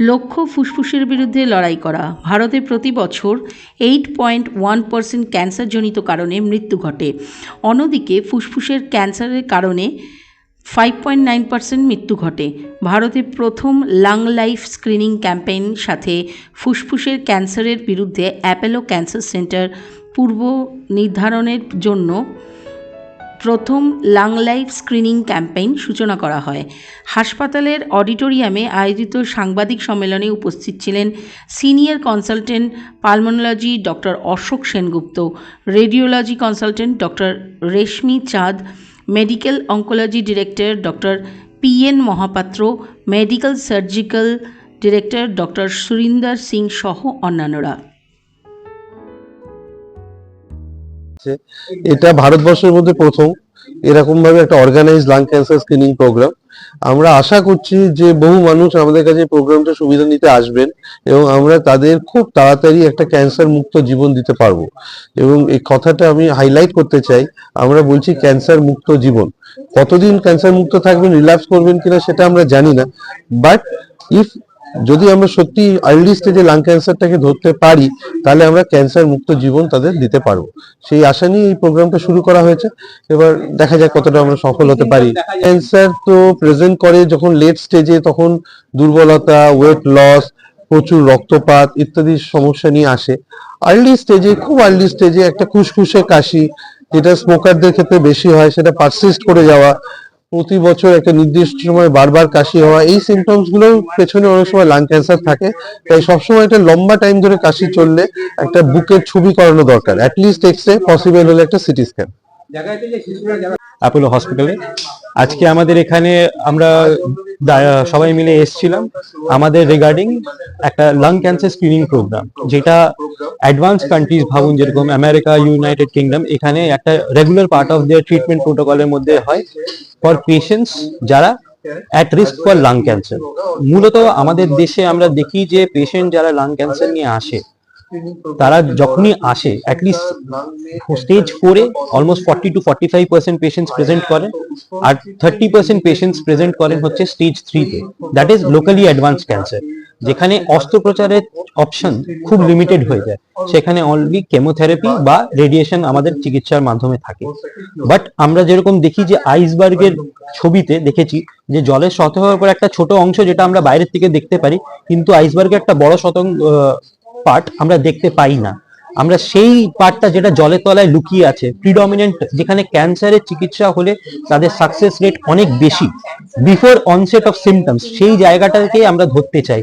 লক্ষ্য ফুসফুসের বিরুদ্ধে লড়াই করা। ভারতে প্রতি বছর এইট পয়েন্ট ওয়ান পার্সেন্ট ক্যান্সারজনিত কারণে মৃত্যু ঘটে। অন্যদিকে ফুসফুসের ক্যান্সারের কারণে ফাইভ পয়েন্ট নাইন পার্সেন্ট মৃত্যু ঘটে। ভারতে প্রথম লাং লাইফ স্ক্রিনিং ক্যাম্পেইন সাথে ফুসফুসের ক্যান্সারের বিরুদ্ধে অ্যাপেলো ক্যান্সার সেন্টার পূর্ব নির্ধারণের জন্য প্রথম লাং লাইফ স্ক্রিনিং ক্যাম্পেইন সূচনা করা হয়। হাসপাতালের অডিটোরিয়ামে আয়োজিত সাংবাদিক সম্মেলনে উপস্থিত ছিলেন senior consultant pulmonology doctor Ashok Sengupta, radiology consultant doctor Reshmi Chand, medical oncology director doctor P N Mahapatra, medical surgical director doctor Surinder Singh সহ অন্যান্যরা। আছে। এটা ভারতবর্ষের মধ্যে প্রথম। এরকম ভাবে একটা organise lung cancer screening programme আমরা আশা করছি যে বহু মানুষ আমাদের কাছে প্রোগ্রামটা সুবিধা নিতে আসবেন এবং আমরা তাদের খুব তাড়াতাড়ি একটা ক্যান্সার মুক্ত জীবন দিতে পারব। এবং এই কথাটা আমি হাইলাইট করতে চাই। আমরা বলছি ক্যান্সার মুক্ত জীবন। কতদিন ক্যান্সার মুক্ত থাকবেন রিল্যাক্স করবেন কিনা সেটা আমরা জানি না। বাট ইফ যদি আমরা সত্যি আর্লি স্টেজে লাং ক্যান্সারটাকে ধরতে পারি, তাহলে আমরা ক্যান্সার মুক্ত জীবন তাদের দিতে পারব। সেই আশা নিয়ে এই প্রোগ্রামটা শুরু করা হয়েছে। এবার দেখা যাক কতটা আমরা সফল হতে পারি। ক্যান্সার তো প্রেজেন্ট করে যখন লেট স্টেজে তখন দুর্বলতা ওয়েট লস প্রচুর রক্তপাত ইত্যাদি সমস্যা নিয়ে আসে। আর্লি স্টেজে খুব আর্লি স্টেজে একটা খুসখুসে কাশি, যেটা স্মোকারদের ক্ষেত্রে বেশি হয়, সেটা পারসিস্ট করে যাওয়া প্রতি বছর একটা নির্দিষ্ট সময় বারবার কাশি হওয়া, এই সিমটমসগুলো পেছনে অনেক সময় লাং ক্যান্সার থাকে। তাই সবসময় একটা লম্বা টাইম ধরে কাশি চললে একটা বুকের ছবি করানো দরকার। অ্যাটলিস্ট এক্স রে পসিবল হলে একটা সিটি স্ক্যান অ্যাপোলো হসপিটালে আজকে আমাদের এখানে আমরা সবাই মিলে এসেছিলাম। আমাদের রিগার্ডিং একটা লাং ক্যান্সার স্ক্রিনিং প্রোগ্রাম যেটা অ্যাডভান্স কান্ট্রিজ ভাবুন যেরকম আমেরিকা ইউনাইটেড কিংডম এখানে একটা regular part of their treatment প্রোটোকলের মধ্যে হয় ফর পেশেন্টস যারা at risk for lung cancer মূলত আমাদের দেশে আমরা দেখি যে পেশেন্ট যারা লাং ক্যান্সার নিয়ে আসে, তারা যখনই আসে অ্যাটলিস্ট স্টেজ ফোরে almost forty two forty five percent patients present করেন আর থার্টি পার্সেন্ট পেশেন্টস প্রেজেন্ট করেন হচ্ছে স্টেজ থ্রিতে that is locally advance cancer যেখানে অস্ত্রোপচারের অপশন খুব লিমিটেড হয়ে যায়। সেখানে অনলি কেমোথেরাপি বা রেডিয়েশন আমাদের চিকিৎসার মাধ্যমে থাকে। বাট আমরা যেরকম দেখি যে আইসবার্গের ছবিতে দেখেছি যে জলের শত হওয়ার পর একটা ছোট অংশ যেটা আমরা বাইরের থেকে দেখতে পারি, কিন্তু আইসবার্গের একটা বড় শতাংশ পার্ট আমরা দেখতে পাই না। আমরা সেই পার্টটা যেটা জলের তলায় লুকিয়ে আছে প্রিডমিনেন্ট যেখানে ক্যান্সারের চিকিৎসা হলে তাদের সাকসেস রেট অনেক বেশি। বিফোর অনসেট অফ সিমটমস সেই জায়গাটাকে আমরা ধরতে চাই,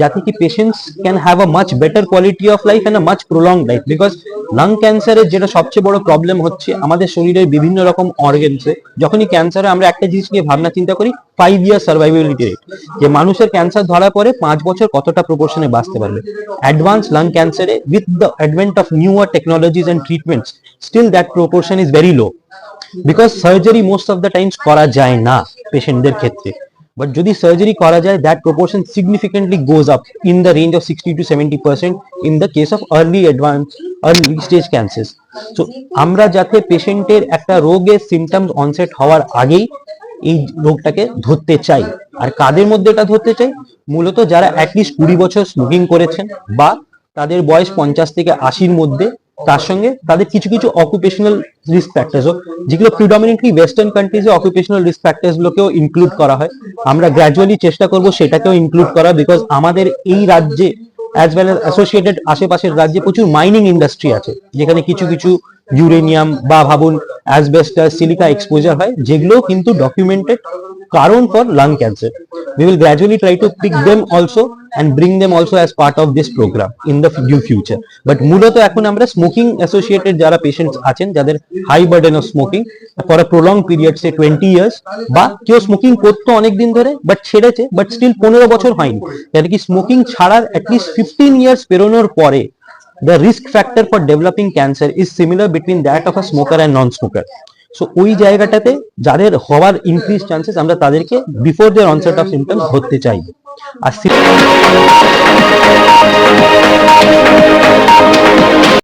যাতে কি patients can have a much better quality of life and a much prolong life because lung ক্যান্সারের যেটা সবচেয়ে বড় প্রবলেম হচ্ছে আমাদের শরীরের বিভিন্ন রকম অর্গেনসে যখনই ক্যান্সারে আমরা একটা জিনিস নিয়ে ভাবনা চিন্তা করি ফাইভ ইয়ার সার্ভাইবিলিটি রেট যে মানুষের ক্যান্সার ধরা পরে পাঁচ বছর কতটা প্রপোর্শনে বাঁচতে পারবে। অ্যাডভান্স লাং ক্যান্সারে with the advent of newer technologies and treatments still that proportion is very low because surgery most of the times করা যায় না পেশেন্টদের ক্ষেত্রে। বাট যদি সার্জারি করা যায় that proportion significantly goes up in the range of sixty to seventy percent in the case of early advance early stage cancer so আমরা যাতে পেশেন্টের একটা রোগের সিমটমস অনসেট হওয়ার আগেই এই রোগটাকে ধরতে চাই। আর কাদের মধ্যে এটা ধরতে চাই? মূলত যারা অ্যাটলিস্ট কুড়ি বছর স্মোকিং করেছেন বা তাদের বয়স পঞ্চাশ থেকে আশির মধ্যে, তার সঙ্গে তাদের কিছু কিছু অকুপেশনাল রিস্ক ফ্যাক্টরস যেগুলো প্রিডমিনেন্টলি ওয়েস্টার্ন কান্ট্রিজে অকুপেশনাল রিস্ক ফ্যাক্টরস গুলোকেও ইনক্লুড করা হয়। আমরা গ্র্যাজুয়ালি চেষ্টা করব সেটাকেও ইনক্লুড করা বিকজ আমাদের এই রাজ্যে অ্যাজ ওয়েল অ্যাসোসিয়েটেড আশেপাশের রাজ্যে প্রচুর মাইনিং ইন্ডাস্ট্রি আছে, যেখানে কিছু কিছু ইউরেনিয়াম বা ভাবুন অ্যাসবেস্টাস, সিলিকা এক্সপোজার হয় যেগুলো কিন্তু ডকুমেন্টেড কারণ for lung cancer we will gradually try to pick them also and bring them also as part of this program in the due future. But মূলত এখন আমরা স্মোকিং অ্যাসোসিয়েটেড যারা patients আছেন, যাদের high burden of smoking for a prolong period say twenty years বা কেউ smoking করতো অনেক দিন ধরে বাট ছেড়েছে বাট স্টিল পনেরো বছর হয়নি। যাতে কি স্মোকিং ছাড়ার অ্যাটলিস্ট ফিফটিন ইয়ার্স পেরোনোর পরে the risk factor for developing cancer is similar between that of a smoker and non-smoker so ওই জায়গাটাতে যাদের হওয়ার ইনক্রিজ চান্সেস আমরা তাদেরকে before their onset of symptoms ধরতে চাই আর